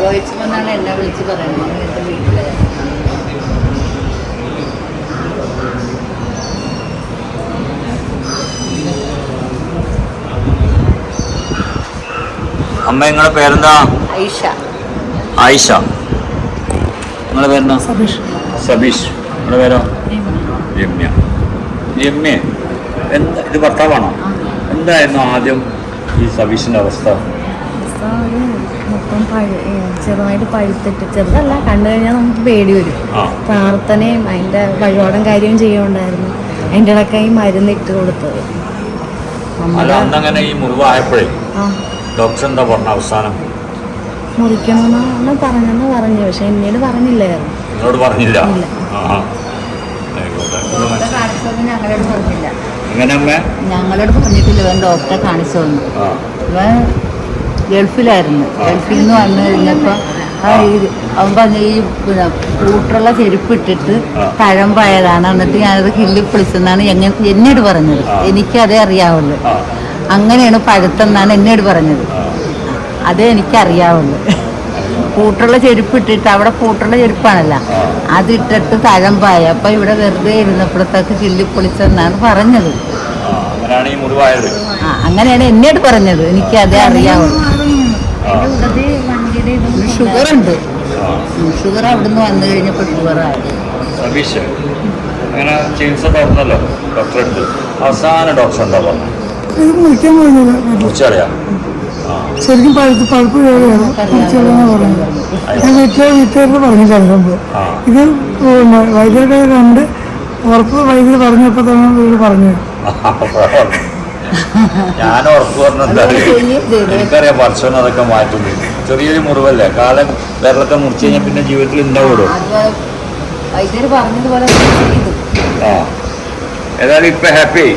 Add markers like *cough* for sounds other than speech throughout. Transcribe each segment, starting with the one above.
റോഹിത്സ്മെന്നാണ് എന്നെ വിളിച്ച് പറയുന്നത്. എന്റെ വീട്ടിലെ. അമ്മ നിങ്ങളുടെ പേരെന്താ? ഐഷ. ആയിഷ നിങ്ങളുടെ പേരെന്താ? സബീഷ്. സബീഷ്. നിങ്ങളുടെ പേരോ? രമ്യ. രമ്യ. എന്താ ഇത് ഭർത്താവാണോ? എന്തായിരുന്നു ആദ്യം ഈ സബീഷിന്റെ അവസ്ഥ? ഒരു മൊത്തം പഴു ചെറുതായിട്ട് പഴുത്തിട്ട് ചെറുതല്ല കണ്ടു കഴിഞ്ഞാൽ നമുക്ക് പേടി വരും. ആ. പ്രാർത്ഥനയും അതിന്റെ വഴിപാടും കാര്യവും ചെയ്യുന്നുണ്ടായിരുന്നു അതിന്റെ ഈ മരുന്ന് ഇട്ട് കൊടുത്തത്. അല്ല നമ്മുടെ ഈ മുറിവായപ്പോഴേ ഡോക്ടർ എന്താ പറഞ്ഞ അവസാനം? മുറിക്കണമെന്നാണ് പറഞ്ഞെന്ന് പറഞ്ഞു പക്ഷെ എന്നോട് പറഞ്ഞില്ലായിരുന്നു. പറഞ്ഞില്ല? ഞങ്ങളോട് എങ്ങനെ അമ്മ ഞങ്ങളോട് പറഞ്ഞിട്ടില്ല ഇവൻ ഡോക്ടറെ കാണിച്ചു തന്നു. ഗൾഫിലായിരുന്നു. ഗൾഫിൽ നിന്ന് വന്നു കഴിഞ്ഞപ്പോൾ ആ ഈ- അവൻ പറഞ്ഞ ഈ പിന്നെ കൂട്ടുള്ള ചെരുപ്പ് ഇട്ടിട്ട്. തഴമ്പായതാണ്. എന്നിട്ട് ഞാനത് കിള്ളി പൊളിച്ചെന്നാണ് എങ്ങനെ എന്നോട് പറഞ്ഞത്. എനിക്കതേ അറിയാവുള്ളൂ. അങ്ങനെയാണ് പഴുത്തെന്നാണ് എന്നോട് പറഞ്ഞത്. അതേ എനിക്കറിയാവുള്ളൂ. കൂട്ടുള്ള ചെരുപ്പ് ഇട്ടിട്ട് അവിടെ കൂട്ടുള്ള ചെരുപ്പാണല്ലോ. അതിട്ടിട്ട് തഴമ്പായ. അപ്പം ഇവിടെ വെറുതെ ഇരുന്നപ്പോഴത്തേക്ക് കിള്ളി പൊളിച്ചെന്നാണ് പറഞ്ഞത്. അങ്ങനെയാണ് ഈ മുറിവായത്. ആ അങ്ങനെയാണ് എന്നോട് പറഞ്ഞത്. എനിക്ക് അതേ അറിയാവുള്ളൂ ഷുഗർ ഉണ്ട് ഷുഗർ അവിടുന്ന് വന്നു കഴിഞ്ഞപ്പോൾ ഷുഗറായി. അങ്ങനെ ചികിത്സ തുറന്നല്ലോ ഡോക്ടറെ അടുത്ത് അവസാന ഡോക്ടർ എന്താ പറഞ്ഞു ഇത് മുറിക്കാൻ ശരിക്കും പഴുത്ത് പഴുപ്പ് കയറിയാണ് പറഞ്ഞത് ഞാൻ വീട്ടിലെ പറഞ്ഞിട്ടാണ് സംഭവം ഇത് വൈദ്യരുടെ കണ്ട് ഉറപ്പ് വൈദ്യുതി പറഞ്ഞപ്പോ തന്നെ വീട് പറഞ്ഞു. *laughs* ഞാൻ ഉറപ്പ് പറഞ്ഞെന്താ? എനിക്കറിയാം വർഷം അതൊക്കെ മാറ്റുന്നു ചെറിയൊരു മുറിവല്ലേ? കാലം വിരലൊക്കെ മുറിച്ച് കഴിഞ്ഞാൽ പിന്നെ ജീവിതത്തിൽ ഉണ്ടാവുള്ളൂ. ആ. ഏതായാലും ഇപ്പൊ ഹാപ്പി.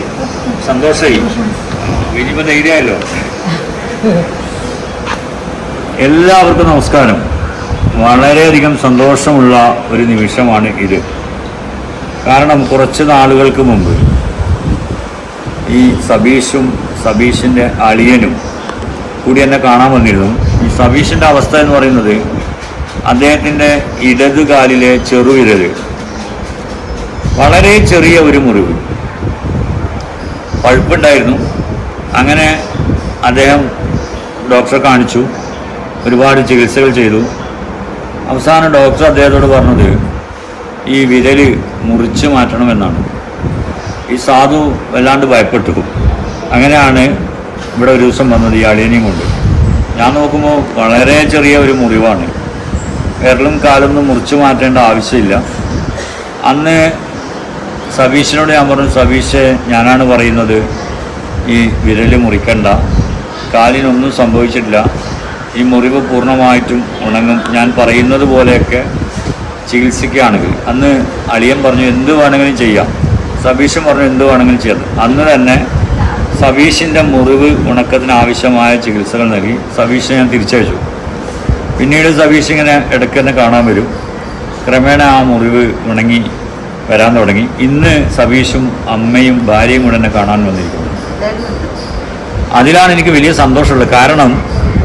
സന്തോഷമായി ഇനിയിപ്പോ ധൈര്യമല്ലോ എല്ലാവർക്കും നമസ്കാരം. വളരെയധികം സന്തോഷമുള്ള ഒരു നിമിഷമാണ് ഇത്. കാരണം കുറച്ച് നാളുകൾക്ക് മുമ്പ് ഈ സബീഷും സബീഷിന്റെ അളിയനും കൂടി എന്നെ കാണാൻ വന്നിരുന്നു. ഈ സബീഷിന്റെ അവസ്ഥ എന്ന് പറയുന്നത് അദ്ദേഹത്തിന്റെ ഇടതുകാലിലെ ചെറുവിരൽ വളരെ ചെറിയ ഒരു മുറിവ്. പഴുപ്പുണ്ടായിരുന്നു. അങ്ങനെ അദ്ദേഹം ഡോക്ടറെ കാണിച്ചു. ഒരുപാട് ചികിത്സകൾ ചെയ്തു. അവസാനം ഡോക്ടർ അദ്ദേഹത്തോട് പറഞ്ഞത് ഈ വിരൽ മുറിച്ച് മാറ്റണമെന്നാണ്. ഈ സാധു വല്ലാണ്ട് ഭയപ്പെട്ടു അങ്ങനെയാണ് ഇവിടെ ഒരു ദിവസം വന്നത് ഈ അളിയനെയും കൊണ്ട്. ഞാൻ നോക്കുമ്പോൾ വളരെ ചെറിയ ഒരു മുറിവാണ്. വിരലും കാലൊന്നും മുറിച്ച് മാറ്റേണ്ട ആവശ്യമില്ല. അന്ന് സബീഷിനോട് ഞാൻ പറഞ്ഞു സബീഷ് ഞാനാണ് പറയുന്നത് ഈ വിരൽ മുറിക്കണ്ട. കാലിനൊന്നും സംഭവിച്ചിട്ടില്ല. ഈ മുറിവ് പൂർണമായിട്ടും ഉണങ്ങും. ഞാൻ പറയുന്നത് പോലെയൊക്കെ ചികിത്സിക്കുകയാണെങ്കിൽ അന്ന് അളിയൻ പറഞ്ഞു എന്ത് വേണമെങ്കിലും ചെയ്യാം. സബീഷൻ പറഞ്ഞു എന്ത് വേണമെങ്കിലും ചെയ്യാം. അന്ന് തന്നെ സബീഷിന്റെ മുറിവ് ഉണക്കത്തിന് ആവശ്യമായ ചികിത്സകൾ നൽകി സബീഷിനെ ഞാൻ തിരിച്ചയച്ചു. പിന്നീട് സബീഷ് ഇങ്ങനെ ഇടയ്ക്ക് തന്നെ കാണാൻ വരും. ക്രമേണ ആ മുറിവ് ഉണങ്ങി വരാൻ തുടങ്ങി. ഇന്ന് സബീഷും അമ്മയും ഭാര്യയും കൂടെ എന്നെ കാണാൻ വന്നിരിക്കുന്നു. അതിലാണ് എനിക്ക് വലിയ സന്തോഷമുള്ളത്. കാരണം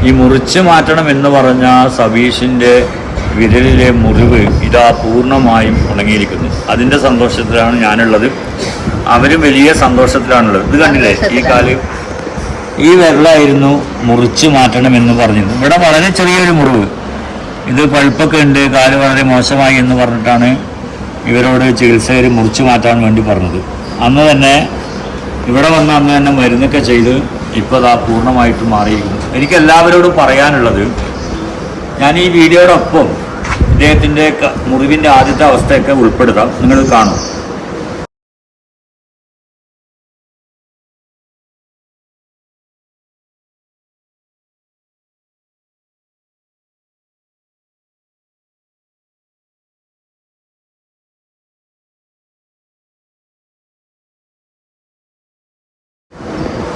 ഈ മുറിച്ച് മാറ്റണം എന്ന് പറഞ്ഞ സബീഷിന്റെ വിരലിലെ മുറിവ് ഇതാ പൂർണമായും ഉണങ്ങിയിരിക്കുന്നു. അതിന്റെ സന്തോഷത്തിലാണ് ഞാനുള്ളത്. അവരും വലിയ സന്തോഷത്തിലാണുള്ളത്. ഇത് കണ്ടില്ലേ? ഈ കാൽ ഈ വിരലായിരുന്നു മുറിച്ച് മാറ്റണമെന്ന് പറഞ്ഞത്. ഇവിടെ വളരെ ചെറിയൊരു മുറിവ്. ഇത് പഴുപ്പൊക്കെ ഉണ്ട് കാൽ വളരെ മോശമായി എന്ന് പറഞ്ഞിട്ടാണ് ഇവരോട് ചികിത്സകർ മുറിച്ച് മാറ്റാൻ വേണ്ടി പറഞ്ഞത്. അന്ന് തന്നെ ഇവിടെ വന്ന് അന്ന് തന്നെ മരുന്നൊക്കെ ചെയ്ത് ഇപ്പോൾ അതാ പൂർണമായിട്ട് മാറിയിരിക്കുന്നു. എനിക്ക് എല്ലാവരോടും പറയാനുള്ളത് ഞാൻ ഈ വീഡിയോടൊപ്പം ഇദ്ദേഹത്തിന്റെ മുറിവിന്റെ ആദ്യത്തെ അവസ്ഥയൊക്കെ ഉൾപ്പെടുത്താം. നിങ്ങൾ കാണും.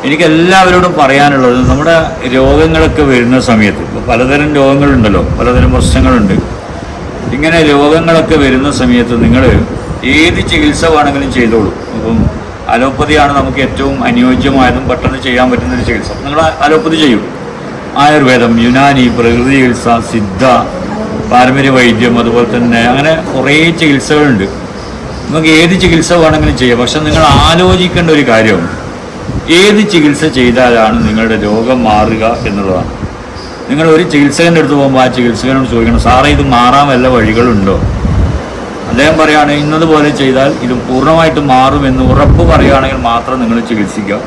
എനിക്ക് എല്ലാവരോടും പറയാനുള്ളത് നമ്മുടെ രോഗങ്ങളൊക്കെ വരുന്ന സമയത്ത് ഇപ്പോൾ പലതരം രോഗങ്ങളുണ്ടല്ലോ പലതരം പ്രശ്നങ്ങളുണ്ട്. ഇങ്ങനെ രോഗങ്ങളൊക്കെ വരുന്ന സമയത്ത് നിങ്ങൾ ഏത് ചികിത്സ വേണമെങ്കിലും ചെയ്തോളൂ. ഇപ്പം അലോപ്പതിയാണ് നമുക്ക് ഏറ്റവും അനുയോജ്യമായതും പെട്ടെന്ന് ചെയ്യാൻ പറ്റുന്ന ഒരു ചികിത്സ. നിങ്ങൾ അലോപ്പതി ചെയ്യും. ആയുർവേദം യുനാനി പ്രകൃതി ചികിത്സ സിദ്ധ പാരമ്പര്യ വൈദ്യം അതുപോലെ തന്നെ അങ്ങനെ കുറേ ചികിത്സകളുണ്ട്. നമുക്ക് ഏത് ചികിത്സ വേണമെങ്കിലും ചെയ്യാം. പക്ഷെ നിങ്ങൾ ആലോചിക്കേണ്ട ഒരു കാര്യം ഏത് ചികിത്സ ചെയ്താലാണ് നിങ്ങളുടെ രോഗം മാറുക എന്നുള്ളതാണ്. നിങ്ങൾ ഒരു ചികിത്സകന്റെ അടുത്ത് പോകുമ്പോൾ ആ ചികിത്സകനോട് ചോദിക്കണം സാറേ ഇത് മാറാൻ വല്ല വഴികളുണ്ടോ? അദ്ദേഹം പറയുകയാണ് ഇന്നതുപോലെ ചെയ്താൽ ഇത് പൂർണമായിട്ട് മാറുമെന്ന് ഉറപ്പ് പറയുകയാണെങ്കിൽ മാത്രം നിങ്ങൾ ചികിത്സിക്കുക.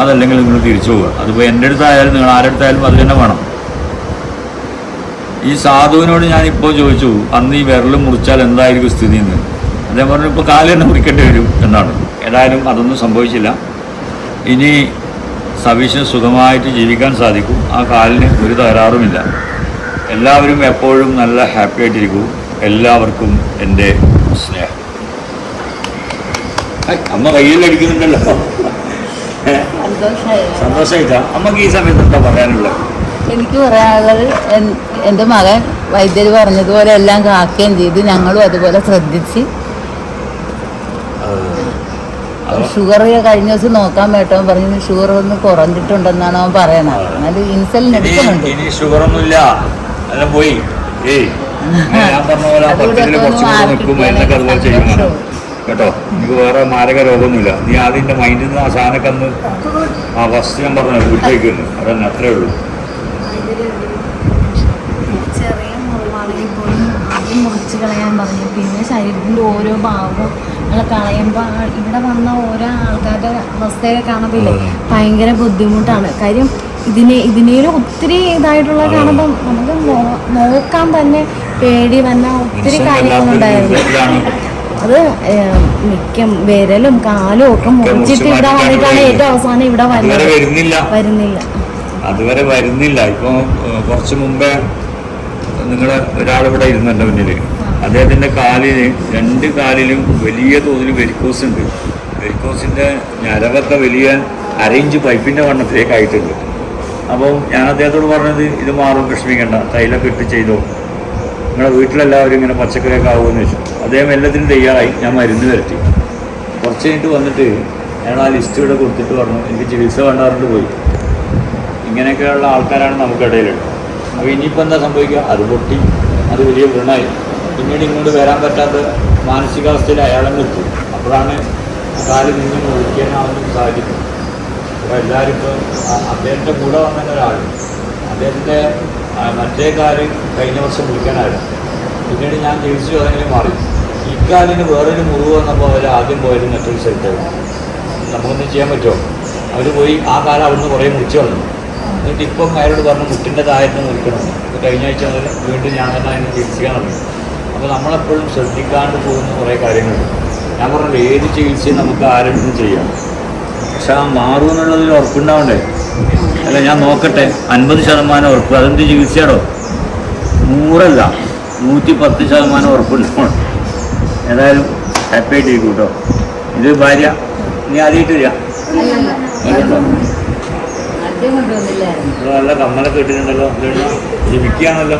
അതല്ലെങ്കിൽ നിങ്ങൾ തിരിച്ചു പോവുക. അതിപ്പോൾ എന്റെ അടുത്തായാലും നിങ്ങൾ ആരുടെ അടുത്തായാലും അത് തന്നെ വേണം. ഈ സാധുവിനോട് ഞാനിപ്പോൾ ചോദിച്ചു അന്ന് ഈ വിരൽ മുറിച്ചാൽ എന്തായിരിക്കും സ്ഥിതി എന്ന് അദ്ദേഹം പറഞ്ഞു ഇപ്പോൾ കാൽ തന്നെ മുറിക്കേണ്ടി വരും എന്നാണ്. ഏതായാലും അതൊന്നും സംഭവിച്ചില്ല. ഇനി സവിശേഷം സുഖമായിട്ട് ജീവിക്കാൻ സാധിക്കും. ആ കാലിന് ഒരു തകരാറുമില്ല. എല്ലാവരും എപ്പോഴും നല്ല ഹാപ്പി ആയിട്ടിരിക്കും. എല്ലാവർക്കും എന്റെ സ്നേഹം. അമ്മ കയ്യിലടിക്കുന്നുണ്ടല്ലോ അടിക്കുന്നുണ്ടല്ലോ. സന്തോഷമായിട്ടാ? അമ്മയ്ക്ക് ഈ സമയത്ത് എന്താ പറയാനുള്ളത് എനിക്ക് പറയാനുള്ളത് എന്റെ മകൻ വൈദ്യർ പറഞ്ഞതുപോലെ എല്ലാം കാക്കുകയും ചെയ്ത്. ഞങ്ങളും അതുപോലെ ശ്രദ്ധിച്ച്? ഷുഗർ കഴിഞ്ഞ ദിവസം നോക്കാൻ വേട്ടോ പറഞ്ഞു ഷുഗർ ഒന്ന് കുറഞ്ഞിട്ടുണ്ടെന്നാണ് അവൻ പറയണത്. എന്നാലും ഇൻസുലിൻ എടുക്കുന്നുണ്ട്. ഇനി ഷുഗറൊന്നുമില്ല എല്ലാം പോയി. ഏയ് ഇങ്ങനെ ഞാൻ പറഞ്ഞ പോലെ ആ അതുകൂടെ പത്തിൽ ഒന്ന് കുറച്ചും കൂടെ മാറി നിൽക്കും എന്നൊക്കെ അതുപോലെ കിട്ടിയാൽ ചെയ്യണം കേട്ടോ? എനിക്ക് വേറെ മാരക രോഗമൊന്നുമില്ല. നീ ആദ്യത്തെ മൈൻഡിൽ നിന്ന് ആ സാധനമൊക്കെ അന്ന് ആ ഫസ്റ്റ് ഞാൻ പറഞ്ഞു വീട്ടിലേക്ക് അതന്നെ അത്രേ ഉള്ളൂ. ചെറിയ മുറിവാണെങ്കിൽ പോലും ആദ്യം മുറിച്ച് കളയാൻ പറഞ്ഞു. പിന്നെ ശരീരത്തിന്റെ ഓരോ ഭാഗവും നമ്മൾ കളയുമ്പോൾ ഇവിടെ വന്ന ഓരോ ആൾക്കാരുടെ അവസ്ഥയൊക്കെ കാണുമ്പില്ലേ ഭയങ്കര ബുദ്ധിമുട്ടാണ്. കാര്യം ഇതിനെ ഇതിനേലും ഒത്തിരി ഇതായിട്ടുള്ള കാണുമ്പോൾ നമുക്ക് നോക്കാൻ തന്നെ പേടി വന്ന ഒത്തിരി കാര്യങ്ങളുണ്ടായിരുന്നു അത് മിക്ക വിരലും കാലും ഒക്കെ മുറിച്ചിട്ട് ഇവിടെ വന്നിട്ടാണ് ഏറ്റവും അവസാനം ഇവിടെ വരുന്നില്ല. വരുന്നില്ല. അതുവരെ വരുന്നില്ല. ഇപ്പൊ കുറച്ച് മുമ്പേ നിങ്ങളെ ഒരാളിവിടെ ഇരുന്നല്ലോ മുന്നിൽ അദ്ദേഹത്തിന്റെ കാലിൽ രണ്ട് കാലിലും വലിയ തോതിൽ വെരിക്കോസ് ഉണ്ട്. വെരിക്കോസിന്റെ ഞരവൊക്കെ വലിയ അരയിഞ്ച് പൈപ്പിന്റെ വണ്ണത്തിലേക്ക് ആയിട്ടുണ്ട് അപ്പോൾ ഞാൻ അദ്ദേഹത്തോട് പറഞ്ഞത് ഇത് മാറും വിഷമിക്കേണ്ട. തൈലൊക്കെ ഇട്ട് ചെയ്തോ. നിങ്ങളുടെ വീട്ടിലെല്ലാവരും ഇങ്ങനെ പച്ചക്കറിയൊക്കെ ആവുമെന്ന് വെച്ചു. അദ്ദേഹം എല്ലാത്തിനും തയ്യാറായി. ഞാൻ മരുന്ന് വരട്ടി. കുറച്ച് കഴിഞ്ഞിട്ട് വന്നിട്ട് ഞാൻ ആ ലിസ്റ്റ് ഇവിടെ കൊടുത്തിട്ട് പറഞ്ഞു എനിക്ക് ചികിത്സ വേണ്ടാറുണ്ട് പോയി. ഇങ്ങനെയൊക്കെയുള്ള ആൾക്കാരാണ് നമുക്കിടയിലുള്ളത് അപ്പോൾ ഇനിയിപ്പോൾ എന്താ സംഭവിക്കുക? അത് പൊട്ടി അത് വലിയ വൃണായി പിന്നീട് ഇങ്ങോട്ട് വരാൻ പറ്റാത്ത മാനസികാവസ്ഥയിൽ അയാളെ നിർത്തും അപ്പോഴാണ് കാലിൽ നിന്ന് ഒഴിക്കാനാവുന്ന സാഹചര്യം അപ്പോൾ എല്ലാവരും ഇപ്പോൾ അദ്ദേഹത്തിന്റെ കൂടെ വന്ന ഒരാൾ. അദ്ദേഹത്തിന്റെ മറ്റേ കാൽ കഴിഞ്ഞ വർഷം വിളിക്കാനായിരുന്നു പിന്നീട് ഞാൻ തിരിച്ചു അതെങ്കിലും മാറി. ഇക്കാലിന് വേറൊരു മുറിവ് വന്നപ്പോൾ അവർ ആദ്യം പോയത് മറ്റൊരു സ്ഥലത്തായിരുന്നു നമുക്കൊന്നും ചെയ്യാൻ പറ്റുമോ? അവർ പോയി ആ കാലം അവിടുന്ന് കുറേ മുറിച്ച് വന്നു എന്നിട്ട് ഇപ്പം അയാളോട് പറഞ്ഞു മുട്ടിന്റെ താഴത്ത് നിൽക്കണം. കഴിഞ്ഞ ആഴ്ച വീണ്ടും ഞാൻ തന്നെ അതിനെ ചികിത്സിക്കാൻ തുടങ്ങി. അപ്പോൾ നമ്മളെപ്പോഴും ശ്രദ്ധിക്കാണ്ട് പോകുന്ന കുറേ കാര്യങ്ങളുണ്ട്. ഞാൻ പറഞ്ഞത് ഏത് ചികിത്സയും നമുക്ക് ആരെങ്കിലും ചെയ്യാം. പക്ഷെ ആ മാറും എന്നുള്ളതിൽ ഉറപ്പുണ്ടാവണ്ടേ? അല്ല ഞാൻ നോക്കട്ടെ അൻപത് ശതമാനം ഉറപ്പ്. അതെന്ത് ചികിത്സയാണോ നൂറല്ല നൂറ്റി പത്ത് ശതമാനം ഉറപ്പുണ്ടാവണം. ഏതായാലും ഹാപ്പി ആയിട്ട് ഇരിക്കും കേട്ടോ? ഇത് ഭാര്യ നീ ആദ്യമായിട്ട് വരിക. നല്ല കമ്മലൊക്കെ ഇട്ടിട്ടുണ്ടല്ലോ ജമിക്കുകയാണല്ലോ